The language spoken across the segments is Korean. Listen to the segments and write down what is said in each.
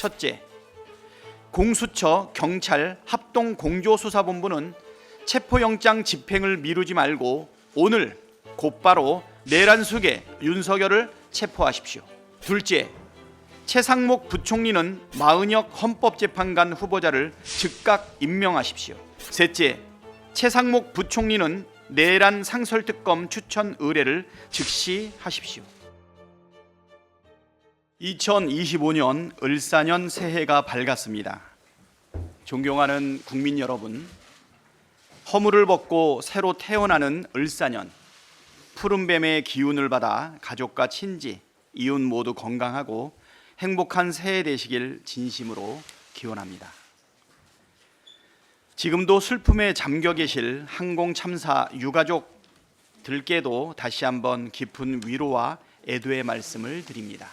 첫째, 공수처, 경찰, 합동 공조수사본부는 체포영장 집행을 미루지 말고 오늘 곧바로 내란숙의 윤석열을 체포하십시오. 둘째, 최상목 부총리는 마은혁 헌법재판관 후보자를 즉각 임명하십시오. 셋째, 최상목 부총리는 내란 상설특검 추천 의뢰를 즉시 하십시오. 2025년 을사년 새해가 밝았습니다. 존경하는 국민 여러분, 허물을 벗고 새로 태어나는 을사년, 푸른뱀의 기운을 받아 가족과 친지, 이웃 모두 건강하고 행복한 새해 되시길 진심으로 기원합니다. 지금도 슬픔에 잠겨 계실 항공 참사 유가족들께도 다시 한번 깊은 위로와 애도의 말씀을 드립니다.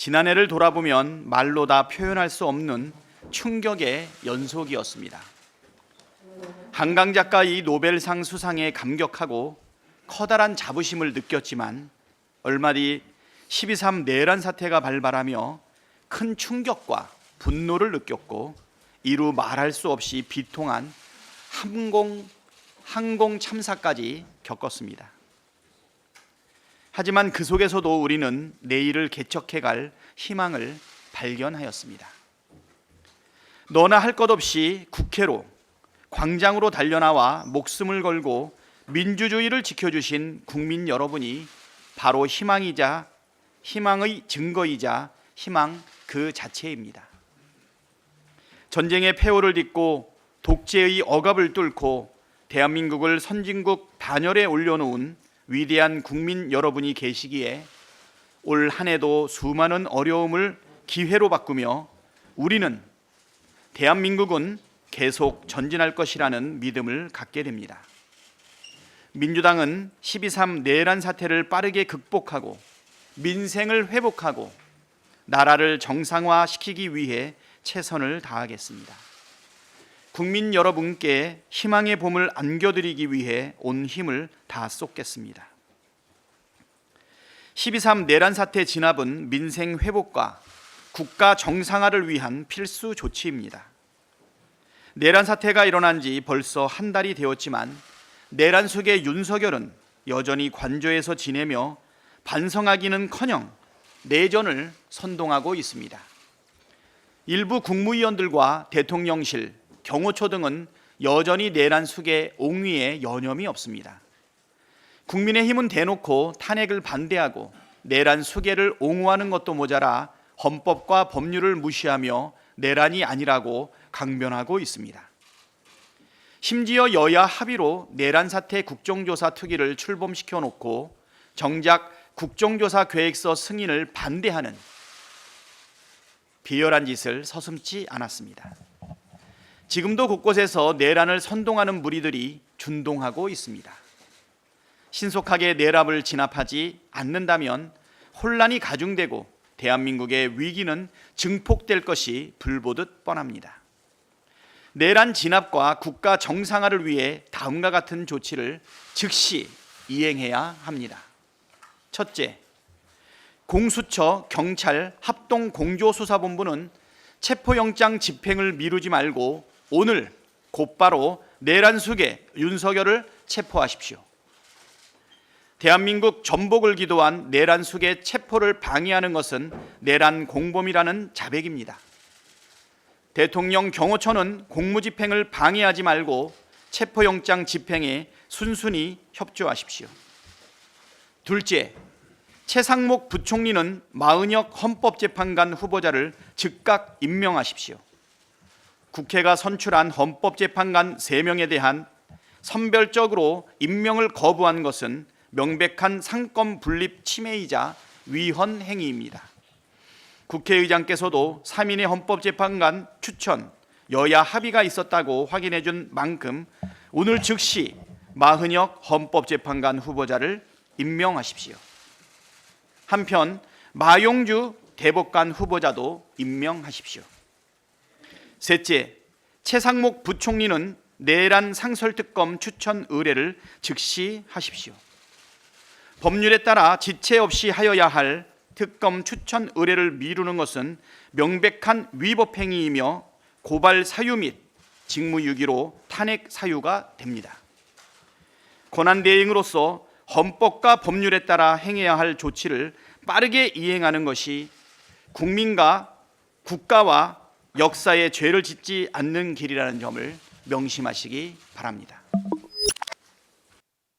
지난해를 돌아보면 말로 다 표현할 수 없는 충격의 연속이었습니다. 한강 작가 이 노벨상 수상에 감격하고 커다란 자부심을 느꼈지만 얼마 뒤 12.3 내란 사태가 발발하며 큰 충격과 분노를 느꼈고 이루 말할 수 없이 비통한 항공 항공 참사까지 겪었습니다. 하지만 그 속에서도 우리는 내일을 개척해 갈 희망을 발견하였습니다. 너나 할 것 없이 국회로 광장으로 달려나와 목숨을 걸고 민주주의를 지켜주신 국민 여러분이 바로 희망이자 희망의 증거이자 희망 그 자체입니다. 전쟁의 폐허를 딛고 독재의 억압을 뚫고 대한민국을 선진국 반열에 올려놓은 위대한 국민 여러분이 계시기에 올 한 해도 수많은 어려움을 기회로 바꾸며 우리는 대한민국은 계속 전진할 것이라는 믿음을 갖게 됩니다. 민주당은 12.3 내란 사태를 빠르게 극복하고 민생을 회복하고 나라를 정상화시키기 위해 최선을 다하겠습니다. 국민 여러분께 희망의 봄을 안겨드리기 위해 온 힘을 다 쏟겠습니다. 12.3 내란 사태 진압은 민생 회복과 국가 정상화를 위한 필수 조치입니다. 내란 사태가 일어난 지 벌써 한 달이 되었지만 내란 속의 윤석열은 여전히 관저에서 지내며 반성하기는커녕 내전을 선동하고 있습니다. 일부 국무위원들과 대통령실, 경호처 등은 여전히 내란 속의 옹위에 여념이 없습니다. 국민의힘은 대놓고 탄핵을 반대하고 내란 수계를 옹호하는 것도 모자라 헌법과 법률을 무시하며 내란이 아니라고 강변하고 있습니다. 심지어 여야 합의로 내란 사태 국정조사 특위를 출범시켜 놓고 정작 국정조사 계획서 승인을 반대하는 비열한 짓을 서슴지 않았습니다. 지금도 곳곳에서 내란을 선동하는 무리들이 준동하고 있습니다. 신속하게 내랍을 진압하지 않는다면 혼란이 가중되고 대한민국의 위기는 증폭될 것이 불보듯 뻔합니다. 내란 진압과 국가 정상화를 위해 다음과 같은 조치를 즉시 이행해야 합니다. 첫째, 공수처, 경찰, 합동 공조수사본부는 체포영장 집행을 미루지 말고 오늘 곧바로 내란 숙의 윤석열을 체포하십시오. 대한민국 전복을 기도한 내란 숙의 체포를 방해하는 것은 내란 공범이라는 자백입니다. 대통령 경호처는 공무집행을 방해하지 말고 체포영장 집행에 순순히 협조하십시오. 둘째, 최상목 부총리는 마은혁 헌법재판관 후보자를 즉각 임명하십시오. 국회가 선출한 헌법재판관 3명에 대한 선별적으로 임명을 거부한 것은 명백한 상권 분립 침해이자 위헌 행위입니다. 국회의장께서도 3인의 헌법재판관 추천 여야 합의가 있었다고 확인해 준 만큼 오늘 즉시 마흔혁 헌법재판관 후보자를 임명하십시오. 한편 마용주 대법관 후보자도 임명하십시오. 셋째, 최상목 부총리는 내란 상설특검 추천 의뢰를 즉시 하십시오. 법률에 따라 지체 없이 하여야 할 특검 추천 의뢰를 미루는 것은 명백한 위법 행위이며 고발 사유 및 직무유기로 탄핵 사유가 됩니다. 권한 대행으로서 헌법과 법률에 따라 행해야 할 조치를 빠르게 이행하는 것이 국민과 국가와 역사에 죄를 짓지 않는 길이라는 점을 명심하시기 바랍니다.